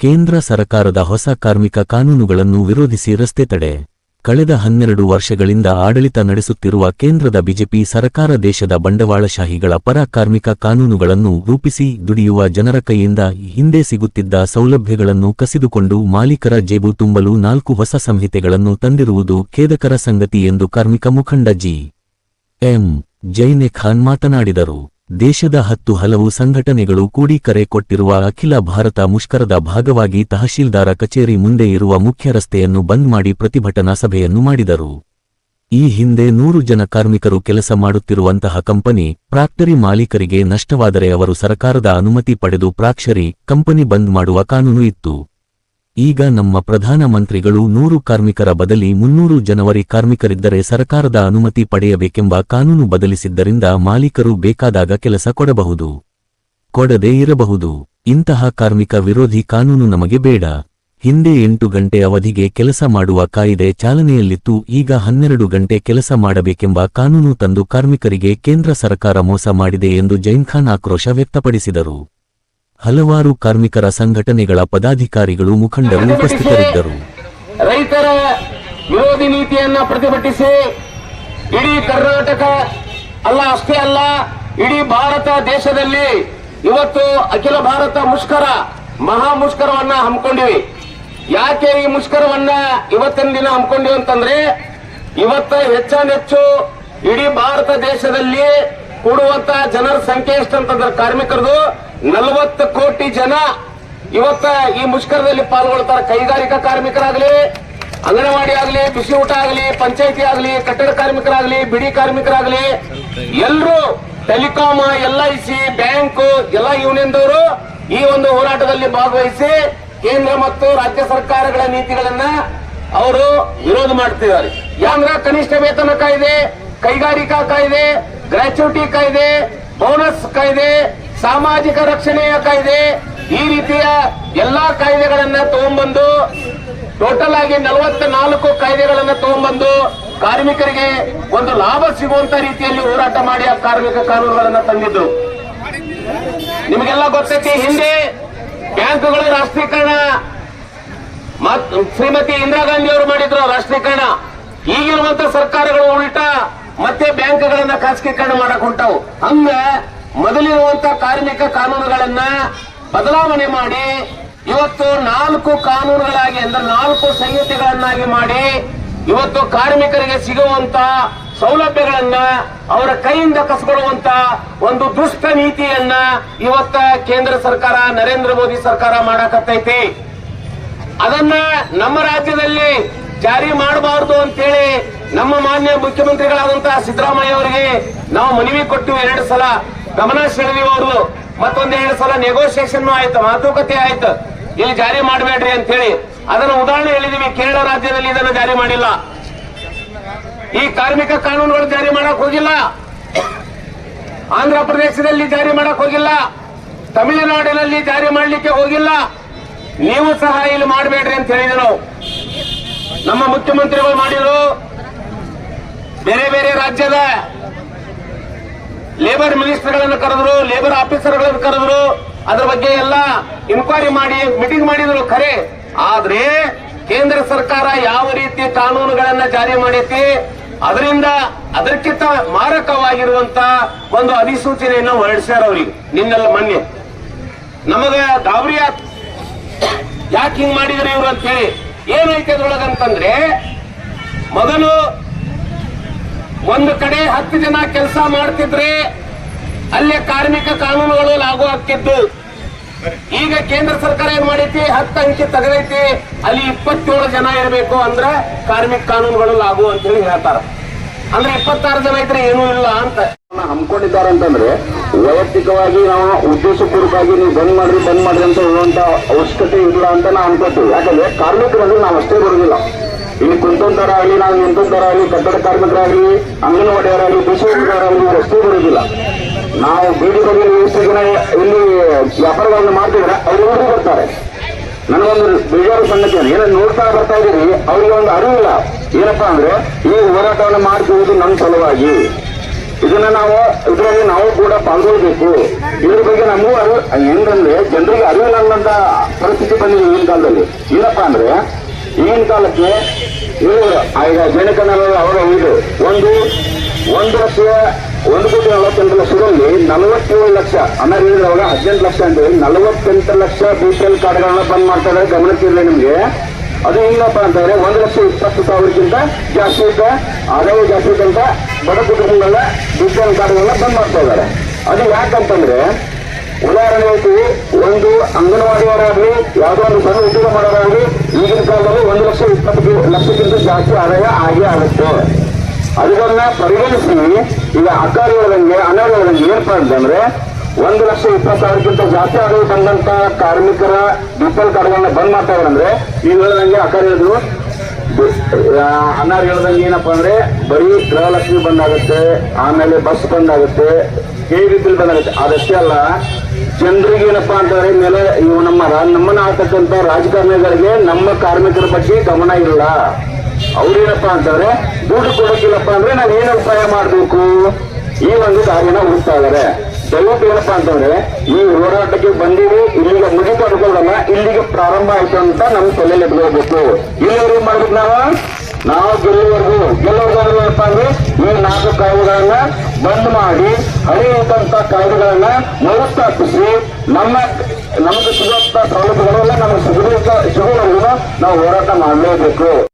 ಕೇಂದ್ರ ಸರಕಾರದ ಹೊಸ ಕಾರ್ಮಿಕ ಕಾನೂನುಗಳನ್ನು ವಿರೋಧಿಸಿ ರಸ್ತೆ ತಡೆ. ಕಳೆದ ಹನ್ನೆರಡು ವರ್ಷಗಳಿಂದ ಆಡಳಿತ ನಡೆಸುತ್ತಿರುವ ಕೇಂದ್ರದ ಬಿಜೆಪಿ ಸರಕಾರ ದೇಶದ ಬಂಡವಾಳಶಾಹಿಗಳ ಪರ ಕಾರ್ಮಿಕ ಕಾನೂನುಗಳನ್ನು ರೂಪಿಸಿ ದುಡಿಯುವ ಜನರ ಕೈಯಿಂದ ಹಿಂದೆ ಸಿಗುತ್ತಿದ್ದ ಸೌಲಭ್ಯಗಳನ್ನು ಕಸಿದುಕೊಂಡು ಮಾಲೀಕರ ಜೇಬು ತುಂಬಲು ನಾಲ್ಕು ಹೊಸ ಸಂಹಿತೆಗಳನ್ನು ತಂದಿರುವುದು ಖೇದಕರ ಸಂಗತಿ ಎಂದು ಕಾರ್ಮಿಕ ಮುಖಂಡ ಜಿ. ಎಂ. ಜೈನೆ ಖಾನ್ ಮಾತನಾಡಿದರು. ದೇಶದ ಹತ್ತು ಹಲವು ಸಂಘಟನೆಗಳು ಕೂಡಿ ಕರೆ ಕೊಟ್ಟಿರುವ ಅಖಿಲ ಭಾರತ ಮುಷ್ಕರದ ಭಾಗವಾಗಿ ತಹಶೀಲ್ದಾರ ಕಚೇರಿ ಮುಂದೆ ಇರುವ ಮುಖ್ಯ ರಸ್ತೆಯನ್ನು ಬಂದ್ ಮಾಡಿ ಪ್ರತಿಭಟನಾ ಸಭೆಯನ್ನು ಮಾಡಿದರು. ಈ ಹಿಂದೆ ನೂರು ಜನ ಕಾರ್ಮಿಕರು ಕೆಲಸ ಮಾಡುತ್ತಿರುವಂತಹ ಕಂಪನಿ ಪ್ರಾಕ್ಟರಿ ಮಾಲೀಕರಿಗೆ ನಷ್ಟವಾದರೆ ಅವರು ಸರಕಾರದ ಅನುಮತಿ ಪಡೆದು ಪ್ರಾಕ್ಷರಿ ಕಂಪನಿ ಬಂದ್ ಮಾಡುವ ಕಾನೂನು ಇತ್ತು. ಈಗ ನಮ್ಮ ಪ್ರಧಾನ ಮಂತ್ರಿಗಳು ನೂರು ಕಾರ್ಮಿಕರ ಬದಲಿ ಮುನ್ನೂರು ಜನವರಿ ಕಾರ್ಮಿಕರಿದ್ದರೆ ಸರ್ಕಾರದ ಅನುಮತಿ ಪಡೆಯಬೇಕೆಂಬ ಕಾನೂನು ಬದಲಿಸಿದ್ದರಿಂದ ಮಾಲೀಕರು ಬೇಕಾದಾಗ ಕೆಲಸ ಕೊಡಬಹುದು. ಕೊಡದೇ ಇರಬಹುದು. ಇಂತಹ ಕಾರ್ಮಿಕ ವಿರೋಧಿ ಕಾನೂನು ನಮಗೆ ಬೇಡ. ಹಿಂದೆ ಎಂಟು ಗಂಟೆ ಅವಧಿಗೆ ಕೆಲಸ ಮಾಡುವ ಕಾಯಿದೆ ಚಾಲನೆಯಲ್ಲಿತ್ತು, ಈಗ ಹನ್ನೆರಡು ಗಂಟೆ ಕೆಲಸ ಮಾಡಬೇಕೆಂಬ ಕಾನೂನು ತಂದು ಕಾರ್ಮಿಕರಿಗೆ ಕೇಂದ್ರ ಸರ್ಕಾರ ಮೋಸ ಮಾಡಿದೆ ಎಂದು ಜೈನ್ಖಾನ್ ಆಕ್ರೋಶ ವ್ಯಕ್ತಪಡಿಸಿದರು. ಹಲವಾರು ಕಾರ್ಮಿಕರ ಸಂಘಟನೆಗಳ ಪದಾಧಿಕಾರಿಗಳು ಮುಖಂಡರು ಉಪಸ್ಥಿತರಿದ್ದರು. ರೈತರ ವಿರೋಧಿ ನೀತಿಯನ್ನ ಪ್ರತಿಭಟಿಸಿ ಇಡೀ ಕರ್ನಾಟಕ ಅಲ್ಲ, ಅಷ್ಟೇ ಅಲ್ಲ, ಇಡೀ ಭಾರತ ದೇಶದಲ್ಲಿ ಇವತ್ತು ಅಖಿಲ ಭಾರತ ಮುಷ್ಕರ, ಮಹಾ ಮುಷ್ಕರವನ್ನ ಹಮ್ಮಿಕೊಂಡಿವಿ. ಯಾಕೆ ಈ ಮುಷ್ಕರವನ್ನ ಇವತ್ತಿನ ದಿನ ಹಮ್ಮಿಕೊಂಡಿವಿ ಅಂತಂದ್ರೆ, ಇವತ್ತ ಹೆಚ್ಚಾನೆಚ್ಚು ಇಡೀ ಭಾರತ ದೇಶದಲ್ಲಿ ಕೂಡುವಂತ ಜನರ ಸಂಖ್ಯೆ ಎಷ್ಟಂತಂದ್ರೆ ಕಾರ್ಮಿಕರದು ನಲವತ್ತು ಕೋಟಿ ಜನ ಇವತ್ತ ಈ ಮುಷ್ಕರದಲ್ಲಿ ಪಾಲ್ಗೊಳ್ತಾರೆ. ಕೈಗಾರಿಕಾ ಕಾರ್ಮಿಕರಾಗಲಿ, ಅಂಗನವಾಡಿ ಆಗಲಿ, ಬಿಸಿ ಊಟ ಆಗಲಿ, ಪಂಚಾಯತಿ ಆಗಲಿ, ಕಟ್ಟಡ ಕಾರ್ಮಿಕರಾಗಲಿ, ಬಿಡಿ ಕಾರ್ಮಿಕರಾಗಲಿ ಎಲ್ಲರೂ telecom, L I C, bank, ಎಲ್ಲ ಯೂನಿಯನ್ದವರು ಈ ಒಂದು ಹೋರಾಟದಲ್ಲಿ ಭಾಗವಹಿಸಿ ಕೇಂದ್ರ ಮತ್ತು ರಾಜ್ಯ ಸರ್ಕಾರಗಳ ನೀತಿಗಳನ್ನ ಅವರು ವಿರೋಧ ಮಾಡ್ತಿದ್ದಾರೆ. ಯಾಂದ್ರ ಕನಿಷ್ಠ ವೇತನ ಕಾಯ್ದೆ, ಕೈಗಾರಿಕಾ ಕಾಯ್ದೆ ಗ್ರಾಚ್ಯುಟಿ ಕಾಯ್ದೆ, ಬೋನಸ್ ಕಾಯ್ದೆ, ಸಾಮಾಜಿಕ ರಕ್ಷಣೆಯ ಕಾಯ್ದೆ, ಈ ರೀತಿಯ ಎಲ್ಲಾ ಕಾಯ್ದೆಗಳನ್ನ ತಗೊಂಡ್ಬಂದು ಟೋಟಲ್ ಆಗಿ ನಲವತ್ತ ನಾಲ್ಕು ಕಾಯ್ದೆಗಳನ್ನ ತಗೊಂಡ್ಬಂದು ಕಾರ್ಮಿಕರಿಗೆ ಒಂದು ಲಾಭ ಸಿಗುವಂತ ರೀತಿಯಲ್ಲಿ ಹೋರಾಟ ಮಾಡಿ ಆ ಕಾರ್ಮಿಕ ಕಾನೂನುಗಳನ್ನ ತಂದಿದ್ರು. ನಿಮಗೆಲ್ಲ ಗೊತ್ತೈತಿ, ಹಿಂದೆ ಬ್ಯಾಂಕ್ಗಳ ರಾಷ್ಟ್ರೀಕರಣ, ಮತ್ ಶ್ರೀಮತಿ ಇಂದಿರಾ ಗಾಂಧಿ ಅವರು ಮಾಡಿದ್ರು ರಾಷ್ಟ್ರೀಕರಣ. ಈಗಿರುವಂತ ಸರ್ಕಾರಗಳು ಉಲ್ಟಾ ಮತ್ತೆ ಬ್ಯಾಂಕ್ಗಳನ್ನ ಖಾಸಗೀಕರಣ ಮಾಡಕ್ ಹೊಂಟಾವು. ಹಂಗ ಮೊದಲಿರುವಂತ ಕಾರ್ಮಿಕ ಕಾನೂನುಗಳನ್ನ ಬದಲಾವಣೆ ಮಾಡಿ ಇವತ್ತು ನಾಲ್ಕು ಕಾನೂನುಗಳಾಗಿ ಅಂದ್ರೆ ನಾಲ್ಕು ಸಂಹಿತೆಗಳನ್ನಾಗಿ ಮಾಡಿ ಇವತ್ತು ಕಾರ್ಮಿಕರಿಗೆ ಸಿಗುವಂತ ಸೌಲಭ್ಯಗಳನ್ನ ಅವರ ಕೈಯಿಂದ ಕಸ್ಕೊಳ್ಳುವಂತ ಒಂದು ದುಷ್ಟ ನೀತಿಯನ್ನ ಇವತ್ತ ಕೇಂದ್ರ ಸರ್ಕಾರ, ನರೇಂದ್ರ ಮೋದಿ ಸರ್ಕಾರ ಮಾಡಕತ್ತೈತಿ. ಅದನ್ನ ನಮ್ಮ ರಾಜ್ಯದಲ್ಲಿ ಜಾರಿ ಮಾಡಬಾರದು ಅಂತೇಳಿ ನಮ್ಮ ಮಾನ್ಯ ಮುಖ್ಯಮಂತ್ರಿಗಳಾದಂತಹ ಸಿದ್ದರಾಮಯ್ಯ ಅವರಿಗೆ ನಾವು ಮನವಿ ಕೊಟ್ಟು ಎರಡು ಸಲ ಗಮನ ಸೆಳೆದಿವಿ ಅವರು ಮತ್ತೊಂದೆರಡು ಸಲ ನೆಗೋಸಿಯೇಷನ್ ಆಯ್ತು, ಮಾತುಕತೆ ಆಯ್ತು. ಇಲ್ಲಿ ಜಾರಿ ಮಾಡಬೇಡ್ರಿ ಅಂತ ಹೇಳಿ ಅದನ್ನು ಉದಾಹರಣೆ ಹೇಳಿದೀವಿ, ಕೇರಳ ರಾಜ್ಯದಲ್ಲಿ ಇದನ್ನು ಜಾರಿ ಮಾಡಿಲ್ಲ. ಈ ಕಾರ್ಮಿಕ ಕಾನೂನುಗಳು ಜಾರಿ ಮಾಡಕ್ ಹೋಗಿಲ್ಲ. ಆಂಧ್ರ ಪ್ರದೇಶದಲ್ಲಿ ಜಾರಿ ಮಾಡಕ್ ಹೋಗಿಲ್ಲ. ತಮಿಳುನಾಡಿನಲ್ಲಿ ಜಾರಿ ಮಾಡಲಿಕ್ಕೆ ಹೋಗಿಲ್ಲ. ನೀವು ಸಹ ಇಲ್ಲಿ ಮಾಡಬೇಡ್ರಿ ಅಂತ ಹೇಳಿದ್ರು. ನಮ್ಮ ಮುಖ್ಯಮಂತ್ರಿಗಳು ಮಾಡಿದ್ರು. ಬೇರೆ ಬೇರೆ ರಾಜ್ಯದ ಲೇಬರ್ ಮಿನಿಸ್ಟರ್ಗಳನ್ನು ಕರೆದ್ರು ಲೇಬರ್ ಆಫೀಸರ್ಗಳನ್ನು ಕರೆದ್ರು, ಅದ್ರ ಬಗ್ಗೆ ಎಲ್ಲ ಇನ್ಕ್ವೈರಿ ಮಾಡಿ ಮೀಟಿಂಗ್ ಮಾಡಿದ್ರು ಖರೆ. ಆದ್ರೆ ಕೇಂದ್ರ ಸರ್ಕಾರ ಯಾವ ರೀತಿ ಕಾನೂನುಗಳನ್ನ ಜಾರಿ ಮಾಡೈತಿ, ಅದರಿಂದ ಅದಕ್ಕಿಂತ ಮಾರಕವಾಗಿರುವಂತ ಒಂದು ಅಧಿಸೂಚನೆಯನ್ನು ಹೊರಡಿಸ್ಯಾರ ಅವ್ರಿಗೆ, ನಿನ್ನೆಲ್ಲ ಮೊನ್ನೆ. ನಮಗ ಗಾಬರಿ ಯಾಕೆ ಹಿಂಗ್ ಮಾಡಿದ್ರೆ ಇವ್ರು ಅಂತ ಹೇಳಿ ಏನೈತೆ ಅದ್ರೊಳಗಂತಂದ್ರೆ ಮೊದಲು ಹತ್ತು ಜನ ಕೆಲಸ ಮಾಡ್ತಿದ್ರೆ ಅಲ್ಲೇ ಕಾರ್ಮಿಕ ಕಾನೂನುಗಳು ಲಾಗು ಆಗ್ತಿದ್ದು. ಈಗ ಕೇಂದ್ರ ಸರ್ಕಾರ ಏನ್ ಮಾಡೈತಿ? ಹತ್ತು ಅಂಕಿ ತೆಗೆದೈತಿ. ಅಲ್ಲಿ ಇಪ್ಪತ್ತೇಳು ಜನ ಇರಬೇಕು ಅಂದ್ರೆ ಕಾರ್ಮಿಕ ಕಾನೂನುಗಳು ಲಾಗು ಅಂತ ಹೇಳಿ ಹೇಳ್ತಾರ. ಅಂದ್ರೆ ಇಪ್ಪತ್ತಾರು ಜನ ಇದ್ರೆ ಏನೂ ಇಲ್ಲ ಅಂತ. ಹಮ್ಮಿಕೊಂಡಿದ್ದಾರೆ ಅಂತಂದ್ರೆ ವೈಯಕ್ತಿಕವಾಗಿ ನಾವು ಉದ್ದೇಶಪೂರ್ವಕವಾಗಿ ನೀವು ಬಂದ್ ಮಾಡ್ರಿ ಬಂದ್ ಮಾಡ್ರಿ ಅಂತ ಹೇಳುವಂತ ಅವಶ್ಯಕತೆ ಇಲ್ಲ ಅಂತ ನಾವು ಅನ್ಕೋತೀವಿ. ಯಾಕಂದ್ರೆ ಕಾರ್ಮಿಕರಲ್ಲಿ ನಾವು ಅಷ್ಟೇ ಬರುದಿಲ್ಲ. ಇಲ್ಲಿ ಕುಂತಂತರಾಗಲಿ, ನಾವು ನಿಂತಂತರಾಗಲಿ, ಕಟ್ಟಡ ಕಾರ್ಮಿಕರಾಗಲಿ, ಅಂಗನವಾಡಿಯವರಾಗಲಿ ಬಿಸಿಯವರಾಗಲಿ ರಸ್ತೆ ಬರುದಿಲ್ಲ ನಾವು ಬೀದಿ ಬದಿಯಲ್ಲಿ ಎಷ್ಟು ಜನ ಇಲ್ಲಿ ವ್ಯಾಪಾರಗಳನ್ನು ಮಾಡ್ತಿದ್ರೆ ಅವ್ರೆಲ್ಲರೂ ಬರ್ತಾರೆ. ನನಗೊಂದು ಬೇಜಾರು ಸಂಗತಿ ಏನೋ ನೋಡ್ತಾ ಬರ್ತಾ ಇದ್ದೀರಿ, ಅವ್ರಿಗೆ ಒಂದು ಅರಿವಿಲ್ಲ. ಏನಪ್ಪಾ ಅಂದ್ರೆ, ಈ ಹೋರಾಟವನ್ನು ಮಾಡ್ತಿರುವುದು ನಮ್ಮ ಸಲುವಾಗಿ. ಇದನ್ನ ನಾವು, ಇದರಲ್ಲಿ ನಾವು ಕೂಡ ಪಾಲ್ಗೊಳ್ಬೇಕು. ಇದ್ರ ಬಗ್ಗೆ ನಮಗೂ ಅರಿವು ಹೆಂಗಂದ್ರೆ, ಜನರಿಗೆ ಅರಿವಿಲ್ಲ ಅನ್ನೋಂತ ಪರಿಸ್ಥಿತಿ ಬಂದಿದೆ ಈ ಕಾಲದಲ್ಲಿ. ಏನಪ್ಪಾ ಅಂದ್ರೆ ಈಗಿನ ಕಾಲಕ್ಕೆ ಇವರು ಈಗ ಜನಕನ್ನಡ ಅವರ ಇದು ಒಂದು ಒಂದು ಲಕ್ಷ ಒಂದು ಕೋಟಿ ನಲವತ್ತೆಂಟು ಲಕ್ಷದಲ್ಲಿ ನಲವತ್ತೇಳು ಲಕ್ಷ, ಅನ್ನ ಹೇಳಿದ್ರವಾಗ ಹದಿನೆಂಟು ಲಕ್ಷ ಅಂತ ಹೇಳಿ ನಲವತ್ತೆಂಟು ಲಕ್ಷ ಬಿ ಪಿ ಎಲ್ ಕಾರ್ಡ್ಗಳನ್ನ ಬಂದ್ ಮಾಡ್ತಾ ಇದ್ದಾರೆ ಗಮನಕ್ಕಿರಲಿ ನಿಮ್ಗೆ. ಅದು ಹೆಂಗಪ್ಪ ಅಂತಂದ್ರೆ ಒಂದು ಲಕ್ಷ ಇಪ್ಪತ್ತು ಸಾವಿರಕ್ಕಿಂತ ಜಾಸ್ತಿ ಇದ್ದ ಆದಾಯ ಜಾಸ್ತಿ ಅಂತ ಬಡ ಕುಟುಂಬಗಳ ಬಿ ಪಿ ಎಲ್ ಕಾರ್ಡ್ಗಳನ್ನ ಬಂದ್ ಮಾಡ್ತಾ ಇದ್ದಾರೆ. ಅದು ಯಾಕಂತಂದ್ರೆ ಉದಾಹರಣೆ ಒಂದು ಅಂಗನವಾಡಿಯವರಾಗ್ಲಿ, ಯಾವುದೋ ಒಂದು ಸಣ್ಣ ಉದ್ಯೋಗ ಮಾಡೋರಾಗ್ಲಿ, ಈಗಿನ ಕಾಲದಲ್ಲಿ ಒಂದು ಲಕ್ಷ ಇಪ್ಪತ್ತು ಲಕ್ಷಕ್ಕಿಂತ ಜಾಸ್ತಿ ಆದಾಯ ಆಗೇ ಆಗುತ್ತೆ. ಅದನ್ನ ಪರಿಗಣಿಸಿ, ಈಗ ಅಕಾರ ಹೇಳ್ದಂಗೆ ಅನಾರ ಹೇಳ್ದಂಗೆ ಏನಪ್ಪಾ ಅಂತಂದ್ರೆ, ಒಂದು ಲಕ್ಷ ಇಪ್ಪತ್ತು ಸಾವಿರಕ್ಕಿಂತ ಜಾಸ್ತಿ ಆದಾಯ ಬಂದಂತ ಕಾರ್ಮಿಕರ ಬಿಪಲ್ ಕಾರ್ಡ್ಗಳನ್ನ ಬಂದ್ ಮಾಡ್ತಾ ಇದ್ದಾರೆ ಅಂದ್ರೆ ನೀವು ಹೇಳ್ದಂಗೆ ಅಕಾರ ಹೇಳಿದ್ರು. ಅನ್ನಾರು ಹೇಳ್ದಂಗೆ ಏನಪ್ಪಾ ಅಂದ್ರೆ, ಬರೀ ಗೃಹಲಕ್ಷ್ಮಿ ಬಂದಾಗುತ್ತೆ ಆಮೇಲೆ ಬಸ್ ಬಂದಾಗುತ್ತೆ ಬಿಲ್ ಬಂದಾಗುತ್ತೆ ಅದಷ್ಟೇ ಅಲ್ಲ, ಜನರಿಗೆ ಏನಪ್ಪಾ ಅಂತಂದ್ರೆ ಮೇಲೆ ಇವು ನಮ್ಮ ನಮ್ಮನ್ನ ಆಗ್ತಕ್ಕಂಥ ರಾಜಕಾರಣಿಗಳಿಗೆ ನಮ್ಮ ಕಾರ್ಮಿಕರ ಬಗ್ಗೆ ಗಮನ ಇಲ್ಲ. ಅವ್ರೇನಪ್ಪಾ ಅಂತಂದ್ರೆ ದುಡ್ಡು ಕೊಡೋಕಿಲ್ಲಪ್ಪ ಅಂದ್ರೆ ನಾವ್ ಏನು ಉಪಾಯ ಮಾಡಬೇಕು? ಈ ಒಂದು ದಾರಿನ ಹುಡುಕ್ತಾ ಇದಾರೆ. ದಯವಿಟ್ಟು ಏನಪ್ಪಾ ಅಂತಂದ್ರೆ, ಈ ಹೋರಾಟಕ್ಕೆ ಬಂದಿವಿ, ಇಲ್ಲಿಗೆ ಮುಗಿತು ಅನ್ಕೊಳ್ಳಲ್ಲ ಇಲ್ಲಿಗೆ ಪ್ರಾರಂಭ ಆಯ್ತು ಅಂತ ನಮ್ ತಲೆಯಲ್ಲಿ ಇಟ್ಕೋಬೇಕು ಇಲ್ಲಿವರೆಗೂ ಮಾಡ್ಬೇಕು ನಾವು? ನಾವು ಗೆಲ್ಲುವರೆಗೂ ಗೆಲ್ಲೋರ್ಗು ಅಂದ್ರೆ ಈ ನಾಲ್ಕು ಕಾಯ್ದೆಗಳನ್ನ ಬಂದ್ ಮಾಡಿ ಹಳೆಯುವಂತ ಕಾಯ್ದೆಗಳನ್ನ ಮರುಸ್ಥಾಪಿಸಿ ನಮ್ಮ ನಮಗೆ ಸಿಗುವಂತ ಸೌಲಭ್ಯಗಳೆಲ್ಲ ಸಿಗುವಂತ ಸಿಗುವ ನಾವು ಹೋರಾಟ ಮಾಡಲೇಬೇಕು.